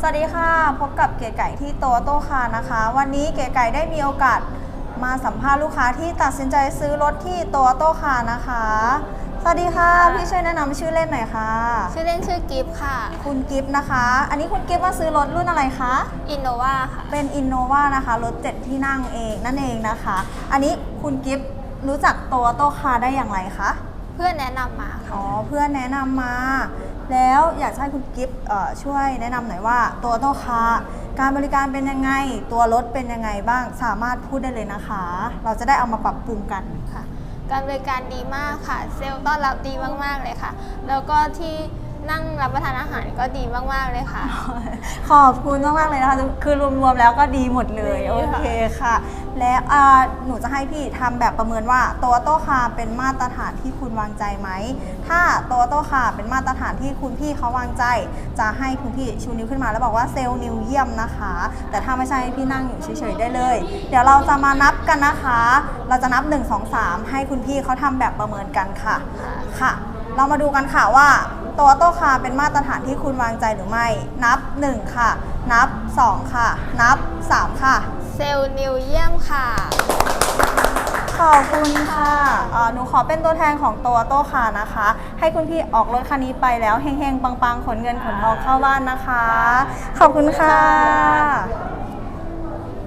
สวัสดีค่ะ พบกับเก๋ไก่ที่โตโต้คาร์นะคะ วันนี้เก๋ไก่ได้มีโอกาสมาสัมภาษณ์ลูกค้าที่ตัดสินใจซื้อรถที่โตโต้คาร์นะคะ สวัสดีค่ะ พี่ช่วยแนะนำชื่อเล่นหน่อยค่ะ ชื่อเล่นชื่อกิฟต์ค่ะ คุณกิฟต์นะคะ อันนี้คุณกิฟต์มาซื้อรถรุ่นอะไรคะ อินโนวาค่ะ เป็น Innova นะคะรถ7ที่นั่งเองนั่นเองนะคะ อันนี้คุณกิฟต์รู้จักโตโต้คาร์ได้อย่างไรคะเพื่อนแนะนำมาค่ะอ๋อเพื่อนแนะนำมา แล้วอยากจะให้คุณกิฟต์เอ่อช่วยแนะนำหน่อยว่า ตัวโตคาร์การบริการเป็นยังไง ตัวรถเป็นยังไงบ้างสามารถพูดได้เลยนะคะ เราจะได้เอามาปรับปรุงกัน ค่ะ การบริการดีมากค่ะ เซลล์ต้อนรับดีมากๆเลยค่ะ แล้วก็ที่ นั่งรับประทานอาหารก็ดีมาก ๆ เลยค่ะ ขอบคุณมากๆเลยนะคะ คือรวมๆแล้วก็ดีหมดเลยดีโอค่ะเคค่ะ และอ่าหนูจะให้พี่ทำแบบประเมินว่าตัวโตคาร์เป็นมาตรฐานที่คุณวางใจไหม ถ้าตัวโตคาร์เป็นมาตรฐานที่คุณพี่เขาวางใจ จะให้คุณพี่ชูนิ้วขึ้นมา แล้วบอกว่าเซลล์นิวเยี่ยมนะคะ แต่ถ้าไม่ใช่พี่นั่งอยู่เฉยๆได้เลย เดี๋ยวเราจะมานับกันนะคะ เราจะนับ 1 2 3 ให้คุณพี่เขาทำแบบประเมินกันค่ะ ค่ะ เรามาดูกันค่ะว่า ตัวโตคาร์เป็นมาตรฐานที่คุณวางใจหรือไม่ นับ 1 ค่ะ นับ 2 ค่ะ นับ 3 ค่ะ เซลล์นิวเยี่ยมค่ะ ขอบคุณค่ะเอ่อหนูขอเป็นตัวแทนของตัวโตคาร์นะคะ ให้คุณพี่ออกรถคันนี้ไปแล้วเฮงๆ ปังๆ ขนเงินขนทองเข้าบ้านนะคะ ขอบคุณค่ะ